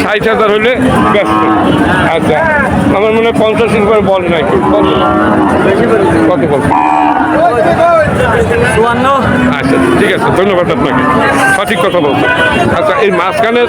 ষাট হাজার হলে ব্যস্ত আচ্ছা আমার মনে হয় পঞ্চাশ উপরে বল নাই। কত চুয়ান্ন আচ্ছা ঠিক আছে, ধন্যবাদ সঠিক কথা বলছেন। আচ্ছা এই মাঝখানের,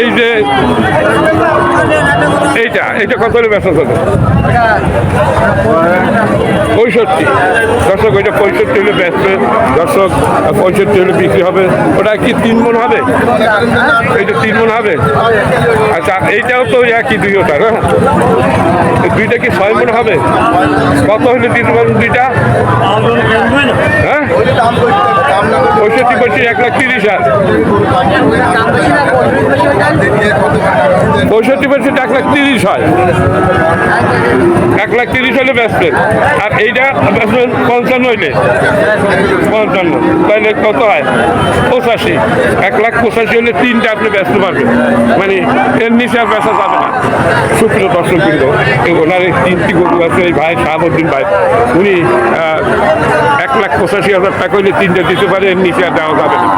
এই যে, এইটা এইটা কত হলে ব্যস্ত হবে? পঁয়ষট্টি। দর্শক, ওইটা পঁয়ষট্টি হলে ব্যস্ত। দর্শক পঁয়ষট্টি হলে বিক্রি হবে। ওটা কি তিন মন হবে? এইটা তিন মন হবে? আচ্ছা এইটাও তো একই দুই ওটার হ্যাঁ দুইটা কি ছয় মন হবে? কত হলে দিতে পারবেন দুইটা? হ্যাঁ? পঁয়ষট্টি পঁয়ষট্টি, এক লাখ তিরিশ হাজার। পঁয়ষট্টি পঁয়ষট্টি, এক লাখ তিরিশ হয় এক লাখ তিরিশ হলে বেচবেন আর এইটা বেচবেন পঞ্চান্ন হইলে। পঞ্চান্ন। তাহলে কত হয়? পঁচাশি। এক লাখ পঁচাশি হলে তিনটা আপনি ব্যস্ত পারবেন মানে এর নিচে আর বেচা যাবে না। সুপ্রিয় দর্শক এই ওনার এই তিনটি গরু আছে, এই ভাই শাহাবুদ্দিন ভাই। উনি এক লাখ পঁচাশি হাজার টাকা হলে তিনটা দিতে পারে নিচে আর দেওয়া যাবে না।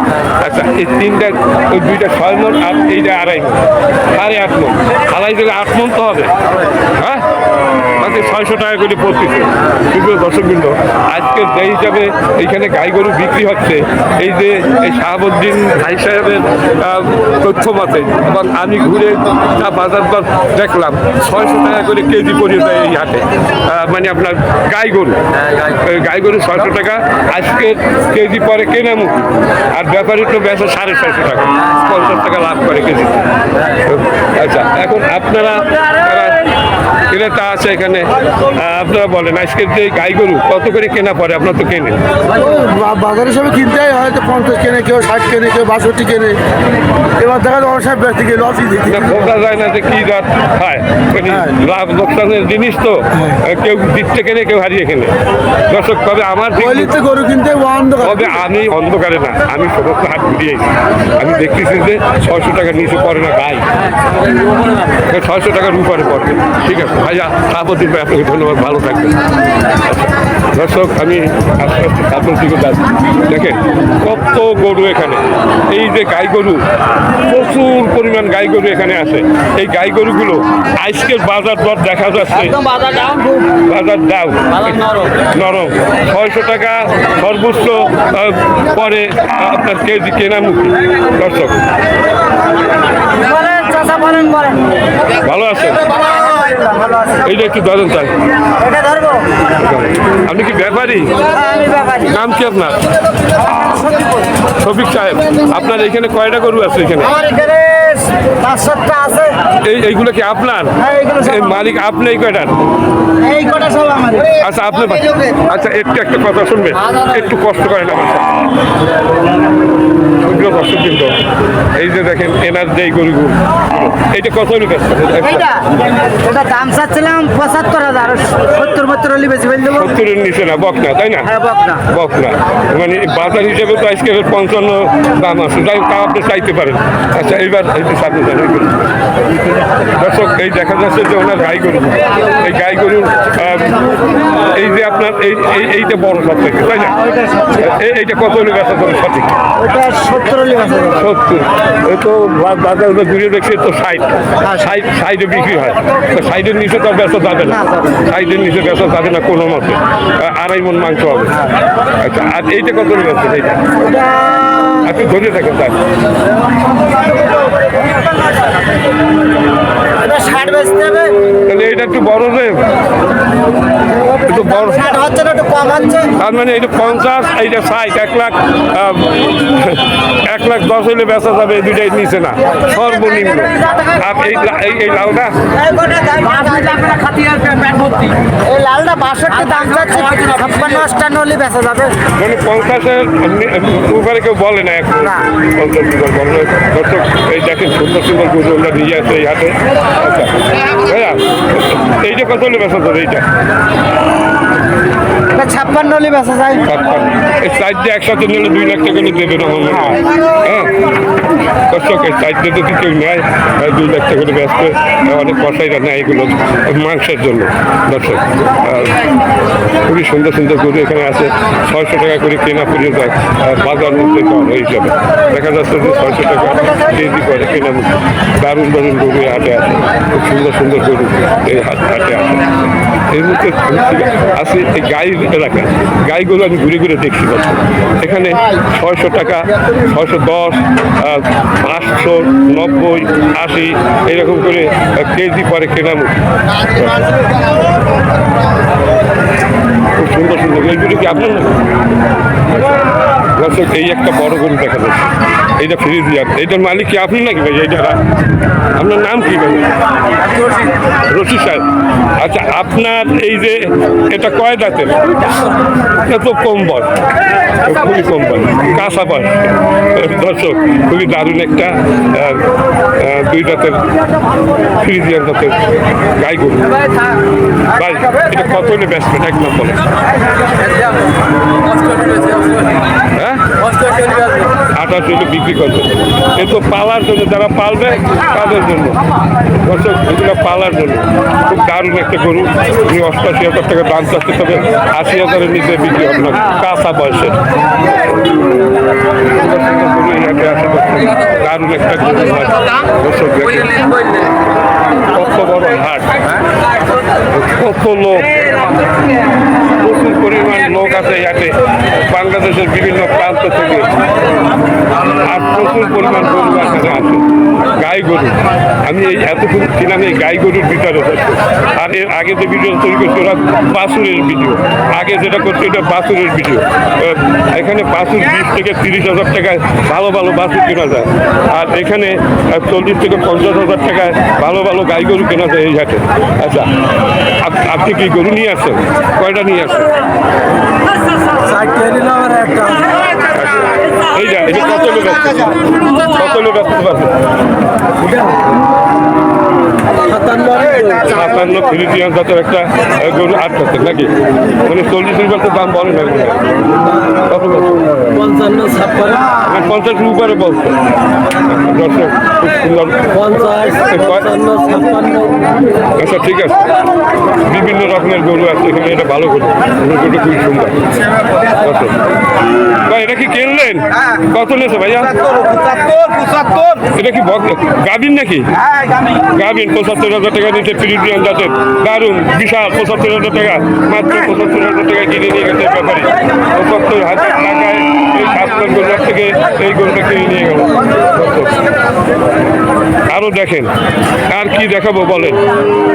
আচ্ছা এই তিনটা ওই দুইটা ছয় মন আর এইটা আড়াই মন। সাড়ে আট মন। আড়াই দিলে আট মন তো হবে। হ্যাঁ? তাতে ছয়শো টাকা করে পড়তেছে কিন্তু দর্শকবৃন্দ আজকের যে হিসাবে এইখানে গাই গরু বিক্রি হচ্ছে। এই যে এই শাহাবুদ্দিন ভাই সাহেবের তথ্য মতে এবং আমি ঘুরে যা বাজার দর দেখলাম ছয়শো টাকা করে কেজি পরিয়ে দেয় এই হাটে। মানে আপনার গাই গরু। গাই গরু ছয়শো টাকা আজকের কেজি পরে কেনা মুখি আর ব্যাপারী তো বেচা সাড়ে ছয়শো টাকা পঞ্চাশ টাকা লাভ করে কেজি। আচ্ছা এখন আপনারা ক্রেতা আছে এখানে। আপনারা বলেন আজকের যে গাই গরু কত করে কেনা পড়ে? আপনার তো কেনে বাজার হিসাবে কিনতেই হয়তো পঞ্চাশ কেনে কেউ ষাট কেনে কেউ বাষট্টি কেনে। এবার দেখা যায় অনেক ব্যক্তি গেলে লসই না বোঝা যায় না যে কি দর হয়। মানে হ্যাঁ। লাভ লোকসানের জিনিস তো কেউ দিচ্ছে কেনে কেউ হারিয়ে কেনে। দর্শক তবে আমার গরু কিনতে তবে আমি অন্ধকারে না আমি সমস্ত হাট ঘুরিয়েছি আমি দেখতেছি যে ছয়শো টাকার নিচে পড়ে না গাই। ছয়শো টাকার উপরে পড়বে ঠিক আছে? ভাইয়া সাপত্তি ভাই আপনাকে ধন্যবাদ ভালো থাকবেন। দর্শক আমি যাচ্ছি। দেখেন কত গরু এখানে। এই যে গাই গরু প্রচুর পরিমাণ গাই গরু এখানে আছে। এই গাই গরুগুলো আজকের বাজার দর দেখা যাচ্ছে। বাজার দাম নরম। ছয়শো টাকা সর্বোচ্চ পরে আপনার কেজি কেনামুখী। দর্শক বলেন চাষা বলেন বলেন ভালো আছেন এইটা একটু ধরেন তাই এটা ধরবো? আপনি কি ব্যাপারী? আমি ব্যাপারী। নাম কি আপনার? শফিক সাহেব। আপনার এখানে কয়টা গরু আছে এখানে? আমার এখানে আছে। এই এইগুলো কি আপনার? হ্যাঁ, মালিক আপনি এই কয়টার? আচ্ছা আপনি আচ্ছা একটু একটা কথা শুনবেন। একটু কষ্ট করেন আমার সুপ্রিয় দর্শক কিন্তু এই যে দেখেন এনার যে গরুগুলো এইটা কত হলো ওটা দাম চাচ্ছিলাম পঁচাত্তর হাজার সত্তর বত্তর হলে বেশি ফেল দেবো সত্তরের নিচে না বক না তাই না? হ্যাঁ বক না। মানে বাজার হিসেবে তো আজকে পঞ্চান্ন দাম আছে হোক, তাও আপনি চাইতে পারেন। আচ্ছা এইবার গরু। দর্শক এই দেখা যাচ্ছে যে ওনার গাই গরু। এই গাই গরুর এই যে আপনার এই এই- এইটা বড় সব থেকে তাই না? এই- এইটা কত হলে বেচা যাবে সঠিক? ওটা সত্তর। এই তো বাজার ঘুরে দেখছি তো ষাট। ষাট। সাইডে বিক্রি হয়। তো সাইডের নিচে তো বেচা যাবে না। সাইডের নিচে বেচা যাবে না কোনো মতে। আড়াই মন মাংস হবে। আচ্ছা আর এইটা কত বেচছেন এইটা? আপনি ধরে থাকেন এটা ষাট বেচতে হবে। তাহলে এটা একটু বড় যে একটু বড়। ষাট হচ্ছে না একটু কম হচ্ছে। তার মানে এটা পঞ্চাশ এইটা ষাট এক লাখ এক লাখ দশ হলে বেচা যাবে এই দুইটাই নিচে না। সর্বনিম্ন। আর এই এই লাউটা এই লালটা বাষট্টি দাম চাচ্ছে ছাপ্পান্ন অষ্টান্ন হলে বেচা যাবে। মানে পঞ্চাশের উপরে কেউ বলে না এখন। পঞ্চাশ। দর্শক এই দেখেন সুন্দর সুন্দর গরু নিয়ে আসছে এই হাতে আচ্ছা। এইটা কত হলে যাবে এইটা? এটা ছাপ্পান্ন হলে বেচা যায়। ছাপ্পান্ন। এই সাইড দিয়ে একসাথে নিলে দুই লাখ টাকা দেবেন আমার মনে হয়। হ্যাঁ? এই সাইড দিয়ে যদি কেউ নেয় দুই লাখ টাকা করে ব্যস্ত অনেক কষাইরা নেয় এগুলো মাংসের জন্য। দর্শক খুবই সুন্দর সুন্দর গরু এখানে আছে। ছয়শো টাকা করে কেনা আর বাজার মধ্যে এই হিসাবে দেখা যাচ্ছে যে ছয়শো টাকা কেজি করে কেনা দারুণ দারুণ গরু হাটে আছে। খুব সুন্দর সুন্দর গরু এই হাটে আছে। এর মধ্যে আছে এই গাই এলাকা গাইগুলো আমি ঘুরে ঘুরে দেখছি বছর। এখানে ছয়শো টাকা, ছয়শো দশ পাঁচশো নব্বই, আশি, এরকম করে কেজি পরে কেনানো খুব সুন্দর সুন্দর। এইগুলো কি আপনার দর্শক, এই একটা বড় গরু দেখা যাচ্ছে। এইটা ফ্রিজিয়ার এইটার মালিক কি আপনি নাকি ভাই? এইটা আপনার নাম কি ভাই? রশি সাহেব আচ্ছা আপনার এই যে এটা কয় দাঁতের? এটা তো কম বয়স খুবই কম বয়স কাঁচা বয়স দর্শক, খুবই দারুণ একটা দুই দাঁতের, ফ্রিজিয়ান দাঁতের গাই গরু। ভাই, এটা কত ব্যস্ত একদম বলে হ্যাঁ? আঠাশ জন্য বিক্রি করবে। এ তো পালার জন্য, যারা পালবে, তাদের জন্য। দর্শক, এগুলো পালার জন্য। খুব দারুণ একটা গরু। উনি অষ্টাশি হাজার টাকা দাম চাচ্ছে, তবে আশি হাজারের নিচে বিক্রি হবে না। কাঁচা বয়সে। দারুণ একটা গরু হাট কত বড় হাট। কত লোক। প্রচুর পরিমাণ লোক আছে হাটে। বাংলাদেশের বিভিন্ন প্রান্ত থেকে। আর প্রচুর পরিমাণ গরু এখানে আছে। গাই গরু। আমি এই এতক্ষণ ছিলাম এই গাই গরুর ভিতরে। আর এর আগে যে ভিডিও তৈরি করছি ওরা বাছুরের ভিডিও আগে যেটা করছে, এটা বাছুরের ভিডিও এখানে বাছুর বিশ থেকে তিরিশ হাজার টাকায় ভালো ভালো বাছুর কেনা যায়। আর এখানে চল্লিশ থেকে পঞ্চাশ হাজার টাকায় ভালো ভালো গাই গরু কেনা যায় এই হাটে। আচ্ছা আপ- আপনি কি গরু নিয়ে আসছেন? কয়টা নিয়ে আসছেন? এই যা এটা কত লোক আসছে কত লোক একটা গরু আট আছে নাকি? মানে চল্লিশ রুপিয়ার দাম বলে না। কত পঞ্চাশ উপরে বলছে। দর্শক আচ্ছা ঠিক আছে। বিভিন্ন রকমের গরু আছে এখানে এটা ভালো গরু। গরুটা খুবই সুন্দর। কত ভাই এটা কি কিনলেন? কত নেছে ভাইয়া? এটা কি গাভীর নাকি? গাভীর পঁচাত্তর হাজার টাকা নিচে ফিলিপিয়ান জাতের। দারুণ বিশাল পঁচাত্তর হাজার টাকা। মাত্র পঁচাত্তর হাজার টাকা কিনে নিয়ে গেছে ব্যাপারে। পঁচাত্তর হাজার টাকায় এই থেকে এই গরুটা কিনে নিয়ে গেল। আরও দেখেন আর কি দেখাবো বলেন?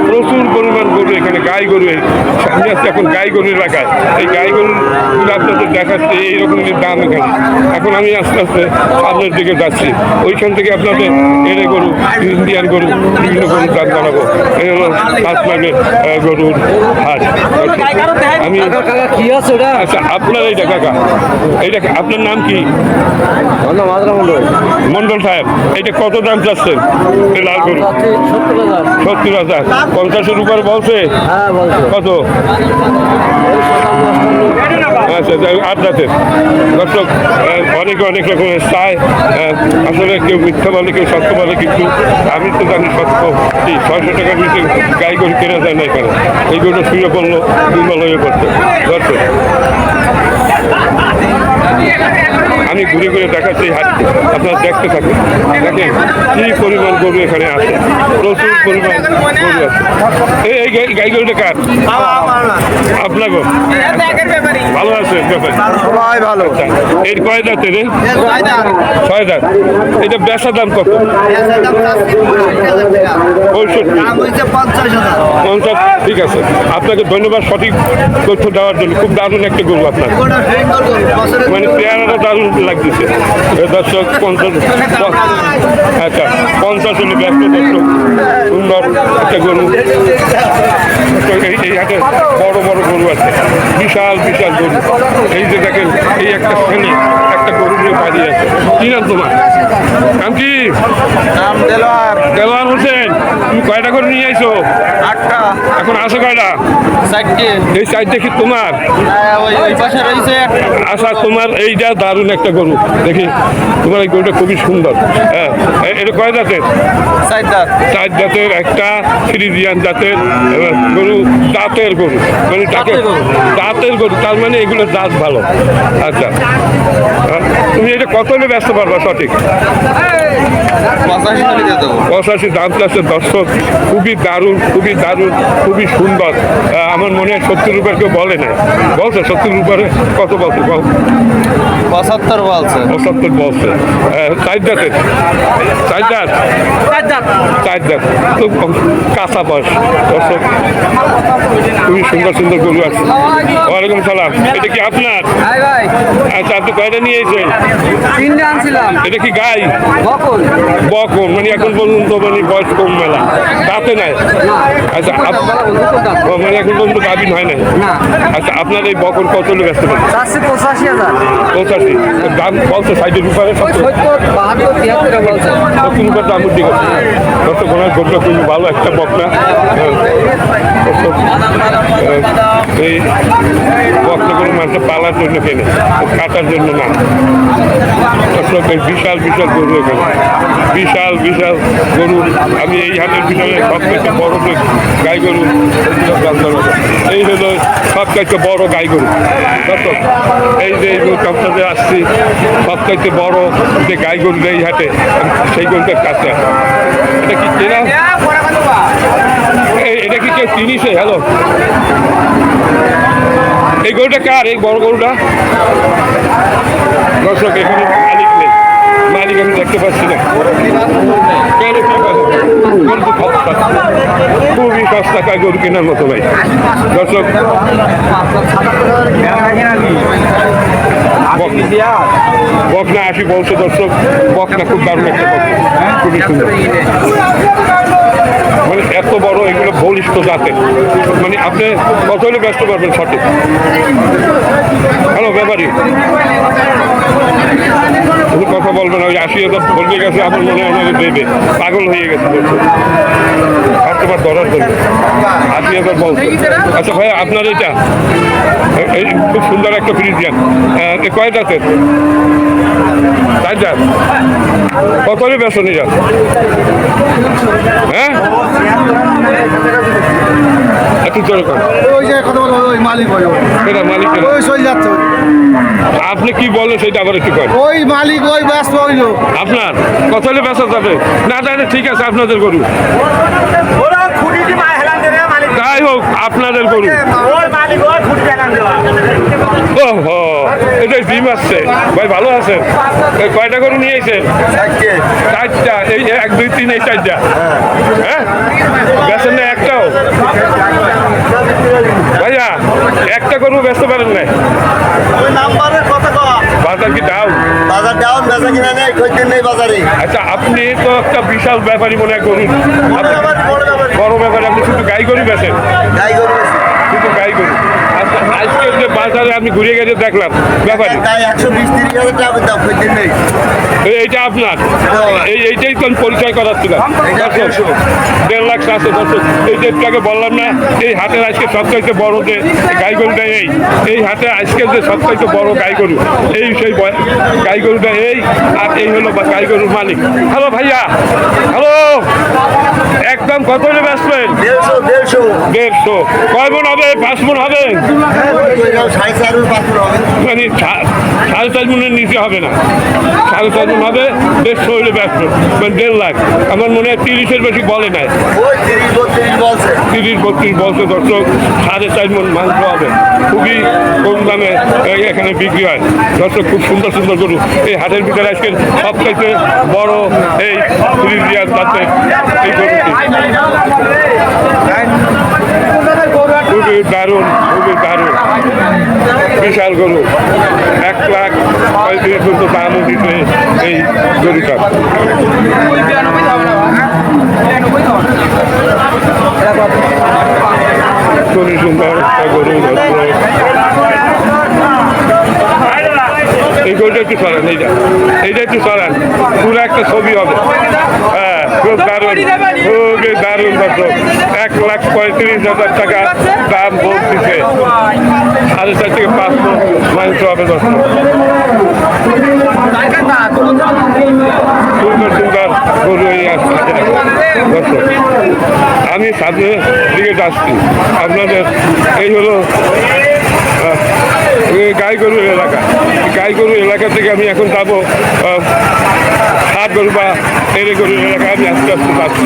প্রচুর পরিমাণ গরু এখানে গাই গরু সামনে আছে এখন গাই গরু এলাকায়। এই গাই গরুগুলো আপনাদের দেখাচ্ছে এইরকমের দাম এখানে। এখন আমি আস্তে আস্তে সামনের দিকে যাচ্ছি। ওইখান থেকে আপনাদের এড়ে গরু ইন্ডিয়ান গরু বিভিন্ন গরুর দাম জানাব। এই হলো আসমানের গরুর হাট। আমি আচ্ছা আপনার এইটা কাকা। এইটা আপনার নাম কি? মন্ডল সাহেব এটা কত দাম চাচ্ছেন? লাল গরু সত্তর হাজার। পঞ্চাশের উপর বলছে? হ্যাঁ কত? আচ্ছা রাতের। দর্শক অনেকে অনেক রকমের চায়। আসলে কেউ মিথ্যা বলে কেউ সত্য বলে কিন্তু আমি তো জানি সত্য। এই ছয়শো টাকার নিচে গাই গরু কেনা যায় না এখানে। এই গরুটা শুয়ে পড়ল দুর্বল হয়ে পড়ছে। দর্শক। আমি ঘুরে ঘুরে দেখাচ্ছি হাটটি আপনারা দেখতে থাকুন। দেখেন কি পরিমাণ গরু এখানে আছে। প্রচুর পরিমাণ গরু আছে। এই- এই গাই- গরুটা কার? আপনাকে ভালো আছে ব্যাপারে? ভালো। এর কয় দাঁতে রে? ছয় দাঁত এটা বেচা দাম কত? পঁয়ষট্টি। পঞ্চাশ ঠিক আছে। আপনাকে ধন্যবাদ সঠিক তথ্য দেওয়ার জন্য। খুব দারুণ একটা গরু আপনার। মানে পেয়ারাটা দারুণ লাগতেছে। দর্শক পঞ্চাশ আচ্ছা পঞ্চাশ হলে ব্যস্ত দর্শক সুন্দর একটা গরু। এই হাটে বড় বড় গরু আছে। বিশাল বিশাল গরু। এই যে দেখেন এই একটা শ্রেণি একটা গরু নিয়ে বাড়িয়ে আছে। কি নাম তোমার? নাম কি? নাম দেলোয়ার। দেওয়ার হোসেন। তুমি কয়টা করে নিয়ে আইছো? আটটা। এখন আসো কয়টা? চারটে। এই সাইড দেখি তোমার? রয়েছে। আচ্ছা তোমার এইটা দারুণ একটা গরু। দেখি তোমার এই গরুটা খুবই সুন্দর। হ্যাঁ এটা কয় জাতের? চার চার জাতের একটা ফ্রিজিয়ান জাতের এবার গরু দাঁতের গরু। মানে তাকে দাঁতের গরু। তার মানে এগুলো দাঁত ভালো। আচ্ছা। তুমি এটা কত হলে ব্যস্ত পারবা সঠিক? পঁচাশি দাম চাচ্ছে দর্শক খুবই দারুণ খুবই দারুণ খুবই সুন্দর। আমার মনে হয় সত্তর রুপার কেউ বলে না বলছে সত্তর রুপারে কত বলছে বল। পঁচাত্তর বলছে। পঁচাত্তর বলছে। চার দাঁতের চার দাঁত চার দাঁত খুব কাঁচা বয়স দর্শক খুবই সুন্দর সুন্দর গরু আছে। ওয়ালাইকুম সালাম। এটা কি আপনার? আচ্ছা আপনি কয়টা নিয়ে এসেছেন? এটা কি গাই? বকুল। বকন মানে এখন পর্যন্ত মানে বয়স কম মেলা। তাতে নাই। আচ্ছা মানে এখন পর্যন্ত গাভিন হয় নাই? না। আচ্ছা আপনার এই বকন কত লোক আসতে পারে পঁচাশি হাজার। পঁচাশি। দাম বলছে সাইডের উপরে সত্তর। উপরে দাম উঠে গেছে দশ কোনো ভালো একটা বকনা। হ্যাঁ। এই মানুষের পালার জন্য কেনে কাটার জন্য না দর্শক বিশাল বিশাল গরু এখানে বিশাল বিশাল গরু আমি এই হাটের ভিতরে সবথেকে বড় গাই গরু এই হলো সবথেকে বড় গাই গরু দর্শক এই যে এই আপনাদের আসছি সবথেকে বড় যে গাই গরু এই হাটে সেই গরুটার কাছে। এটা কি এই- এটা কি কেউ চিনিছে হ্যালো এই গরুটা কার? এই বড় গরুটা? দর্শক, এখানে মালিক নেই। মালিক আমি দেখতে পাচ্ছি না। খুবই সস্তা কায় গরু কেনার মতো ভাই। দর্শক, বকনা আশি বলছে দর্শক। বকনা খুব দারুণ একটা খুবই সুন্দর। মানে এত বড় এগুলো বলিষ্ঠ জাতের। মানে আপনি কত হলে ব্যস্ত পারবেন সঠিক? হ্যালো, ব্যাপারী। উনি কথা বলবেন, ওই আশি হাজার বলতে গেছে, আমার মনে হয় ওনাকে দেবে। পাগল হয়ে গেছে বলছে। আর তোমার ধরার জন্য। আশি হাজার বলছে। আচ্ছা ভাই আপনার এটা এই খুব সুন্দর একটা ফ্রিজিয়ান। কয় জাতের? চার জাত। কত হলে ব্যস্ত নিয়ে যান? হ্যাঁ? একটু জোরে কর। ওই যে কথা বলো ওই মালিক ওই ওই। এটা ওই চলে যাচ্ছে আপনি কি বলেন সেটা আবার একটু করেন ওই মালিক ওই ব্যস্ত হইল আপনার কথা হলে ব্যস্ত যাবে না তাহলে ঠিক আছে আপনাদের গরু। যাই হোক আপনাদের গরু ওহো এটা ডিম আসছে। ভাই ভালো আছেন? এই কয়টা গরু নিয়ে এসেছেন? চারটা। এই এক দুই তিন এই চারটা। হ্যাঁ? বেচেন না একটাও? ভাইয়া একটা গরু ব্যস্ত পারেন না নাম্বারের কথা বাজার কি ডাউন বাজার ডাউন বেচা কিনা নেই খোঁজ নেই বাজারে। আচ্ছা আপনি তো একটা বিশাল ব্যাপারী মনে আপনি- বড় ব্যাপার আপনি শুধু গাই গরু বেচেন? গাই গরু কিন্তু শুধু গাই গরু। আজকে যে বাজারে আমি ঘুরে গেছে দেখলাম ব্যাপারী। এইটা আপনার? এই এইটাই তো আমি পরিচয় করাচ্ছিলাম। দেড় লাখ আছে দর্শক এই যে বললাম না এই হাটের আজকে সবচাইতে বড় যে গাই গরুটা এই এই হাটে আজকে যে সবচাইতে বড় গাই গরু এই সেই গাই গরুটা এই আর এই হলো বা গাই গরুর মালিক। হ্যালো ভাইয়া হ্যালো একদম কত হলে বেচবেন? দেড়শো। কয় মন হবে? পাঁচ মন হবে? মানে সাড়ে চার মনের নিচে হবে না। সাড়ে চার হবে, দেড়শো হইলে ব্যস্ত মানে দেড় লাখ। আমার মনে হয় তিরিশের বেশি বলে নাই। বত্রিশ বছর দর্শক? সাড়ে চার মন মাংস হবে। খুবই কম দামে এখানে বিক্রি হয়। দর্শক, খুব সুন্দর সুন্দর গরু। এই হাটের ভিতরে আজকে সবথেকে বড় এই ফ্রিজিয়ার যাতে এই গরুটি। খুবই দারুণ খুবই দারুণ। বিশাল গরু। এক লাখ পঁয়ত্রিশ পর্যন্ত দামও দিতে এই গরুটা। খুবই সুন্দর একটা গরু এই গরুটা একটু সরান, এইটা। এইটা একটু সরান। পুরো একটা ছবি হবে। খুব দারুণ। খুবই দারুণ দর্শক। এক লাখ পঁয়ত্রিশ হাজার টাকা দাম বলতেছে। সাড়ে চার থেকে পাঁচ মাংস হবে দর্শক। সুন্দর সুন্দর গরু দর্শক, আমি সামনে দিকে যাচ্ছি। আপনাদের এই হলো গাই গরুর এলাকা। গাই গরু এলাকা থেকে আমি এখন যাব হাট গরু বা এরে গরুর এলাকায় আমি আস্তে আস্তে পাচ্ছি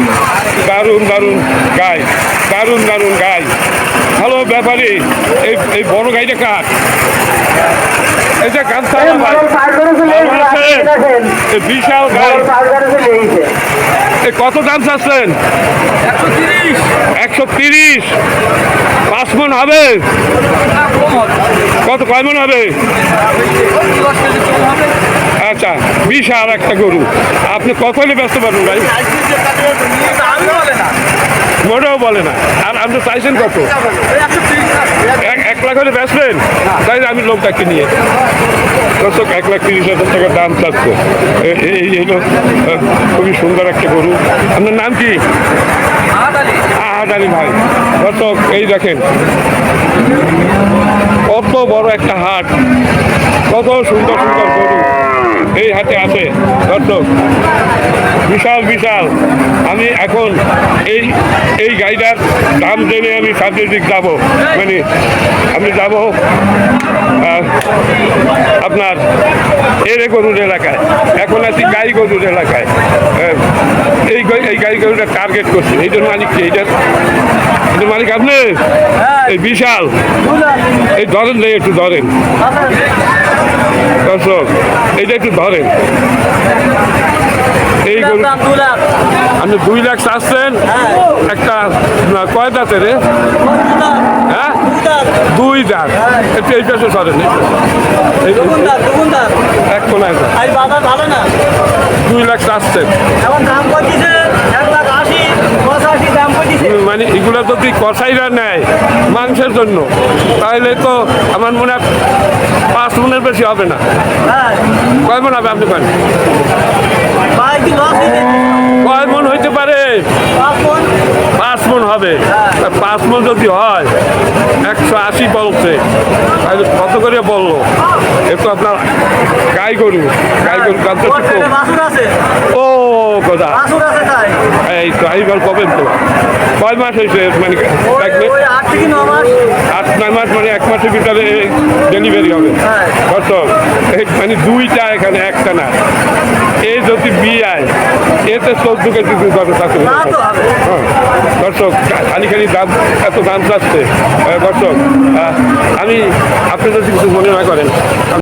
দারুণ দারুণ গাই দারুণ দারুণ গাই। ভালো ব্যাপারে এই এই বড় গাইটা কার? এটা? এই বিশাল গাই। কত দাম চাচ্ছেন? একশো তিরিশ। পাঁচ মন হবে? কত কয় মন হবে। আচ্ছা বিশাল একটা গরু। আপনি কখনই ব্যস্ত পারবেন ভাই। মোটেও বলে না। আর আপনি চাইছেন কত? এক লাখ হলে বেচবেন? তাই আমি লোকটাকে নিয়ে। দর্শক, এক লাখ তিরিশ হাজার টাকা দাম চাচ্ছে। এই হলো খুবই সুন্দর একটা গরু। আপনার নাম কি? আহাদ ভাই। দর্শক, এই দেখেন। কত বড় একটা হাট। কত সুন্দর সুন্দর গরু। এই হাতে আছে দর্শক বিশাল বিশাল। আমি এখন এই এই গাড়িটার দাম জেনে আমি দিক যাব। মানে আমি যাব আপনার এরে গরুর এলাকায়। এখন আছি গাই গরুর এলাকায়। এই এই গাই গরুটা টার্গেট করছে। এই জন্য মালিক কি? এইটার এটার মালিক আপনি? এই বিশাল। এই ধরেন নেই একটু ধরেন। দর্শক এইটা একটু ধরেন। এই গরু আপনি দুই লাখ চাচ্ছেন? একটা না, কয় দাঁতে রে? হ্যাঁ? দুই দাঁত। একটু এই পাশে সরেন এক কোনায় ভালো না? দুই লাখ চাচ্ছেন। মানে এগুলো যদি কষাইরা নেয় মাংসের জন্য। তাহলে তো আমার মনে হয় পাঁচ মনের বেশি হবে না। হ্যাঁ। কয় মনে হবে আপনি কয় মন হইতে পারে? পাঁচ মন? হবে। তা পাঁচ মন যদি হয় একশো আশি বলছে। তাহলে কত করে বলল? একটু আপনার গাই গরু। গাই গরু তো আছে। ও কথা। এই তো এইবার পাবেন তো? কয় মাস হয়েছে মানে আট নয় মাস মানে এক মাসের ভিতরে ডেলিভারি হবে। হ্যাঁ। কত? এই মানে দুইটা এখানে একটা না। এই যদি বিয়ায় এতে চোদ্দ কেজি দুধ হবে তো হ্যাঁ। দর্শক খালি খালি দাম এত দাম চাচ্ছে। দর্শক আমি আপনি যদি কিছু মনে না করেন।